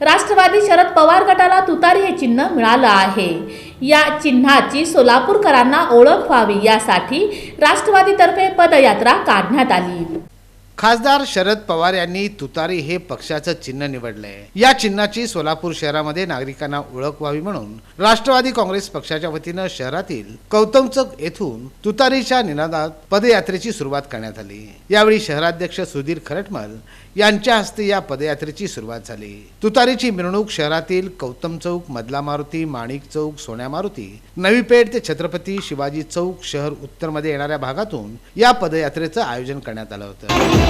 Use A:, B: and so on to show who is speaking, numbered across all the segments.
A: राष्ट्रवादी शरद पवार गटाला तुतारी हे चिन्ह मिळालं आहे. या चिन्हाची सोलापूरकरांना ओळख व्हावी यासाठी राष्ट्रवादीतर्फे पदयात्रा काढण्यात आली.
B: खासदार शरद पवार यांनी तुतारी हे पक्षाचं चिन्ह निवडलंय. या चिन्हाची सोलापूर शहरामध्ये नागरिकांना ओळख व्हावी म्हणून राष्ट्रवादी काँग्रेस पक्षाच्या वतीनं शहरातील कौतमचक येथून तुतारीच्या निनादात पदयात्रेची सुरुवात करण्यात आली. यावेळी शहराध्यक्ष सुधीर खरटमल यांच्या हस्ते या पदयात्रेची सुरुवात झाली. तुतारीची मिरवणूक शहरातील कौतम चौक मधला मारुती माणिक चौक सोन्या मारुती नवी पेठ ते छत्रपती शिवाजी चौक शहर उत्तरमध्ये येणाऱ्या भागातून या पदयात्रेचं आयोजन करण्यात आलं होतं.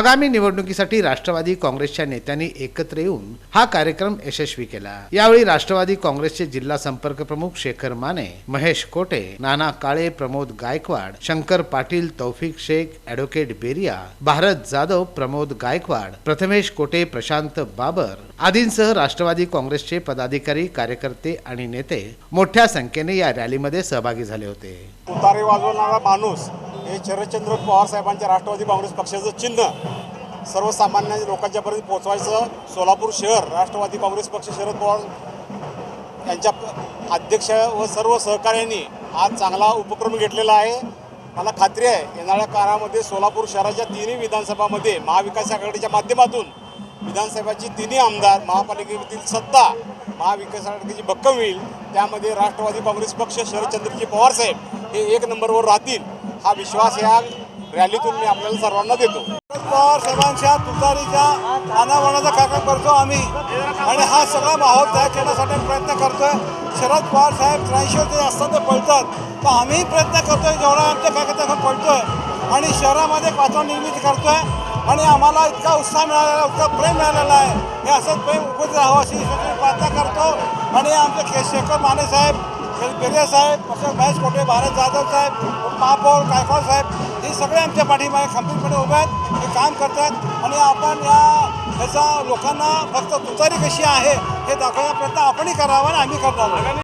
B: आगामी निवडणुकीसाठी राष्ट्रवादी काँग्रेसच्या नेत्यांनी एकत्र येऊन हा कार्यक्रम यशस्वी केला. यावेळी राष्ट्रवादी काँग्रेसचे जिल्हा संपर्क प्रमुख शेखर माने महेश कोटे नाना काळे प्रमोद गायकवाड शंकर पाटील तौफिक शेख ॲडव्होकेट बेरिया भारत जाधव प्रमोद गायकवाड प्रथमेश कोटे प्रशांत बाबर आदींसह राष्ट्रवादी काँग्रेसचे पदाधिकारी कार्यकर्ते आणि नेते मोठ्या संख्येने या रॅलीमध्ये सहभागी झाले होते.
C: माणूस हे शरदचंद्र पवार साहेबांच्या राष्ट्रवादी काँग्रेस पक्षाचं चिन्ह सर्वसामान्य लोकांच्यापर्यंत पोहोचवायचं. सोलापूर शहर राष्ट्रवादी काँग्रेस पक्ष शरद पवार यांच्या अध्यक्ष व सर्व सहकार्यांनी आज चांगला उपक्रम घेतलेला आहे. मला खात्री आहे येणाऱ्या काळामध्ये सोलापूर शहराच्या तिन्ही विधानसभामध्ये महाविकास आघाडीच्या माध्यमातून विधानसभेची तिन्ही आमदार महापालिकेतील सत्ता महाविकास आघाडीची भक्कम होईल. त्यामध्ये राष्ट्रवादी काँग्रेस पक्ष शरदचंद्रजी पवार साहेब हे एक नंबरवर राहतील हा विश्वास या रॅलीतून मी आपल्याला सर्वांना देतो. शरद पवार साहेबांच्या तुतारीच्या अनावरणाचा कार्यक्रम करतो आम्ही. आणि हा सगळा माहोल तयार करण्यासाठी प्रयत्न करतोय. शरद पवार साहेब त्र्याऐंशी ते असतात ते पळतात. तर आम्हीही प्रयत्न करतोय जेवढा आमच्या कार्यक्रम पळतोय. आणि शहरामध्ये पाचवा निर्मिती करतोय. आणि आम्हाला इतका उत्साह मिळालेला इतका प्रेम मिळालेला आहे. हे असंच प्रेम उपस्थित राहावं अशी प्रार्थना करतो. आणि आमचे शेखर माने साहेब पेरे साहेब प्रशांत महेश कोटे भारत जाधव साहेब महापौर कायफळ साहेब हे सगळे आमच्या पाठीमागे खंबीरपणे उभे आहेत हे काम करतात आणि आपण या ह्याचा लोकांना फक्त तुतारी कशी आहे हे दाखवण्याचा प्रयत्न आपणही करावा आणि आम्ही करणार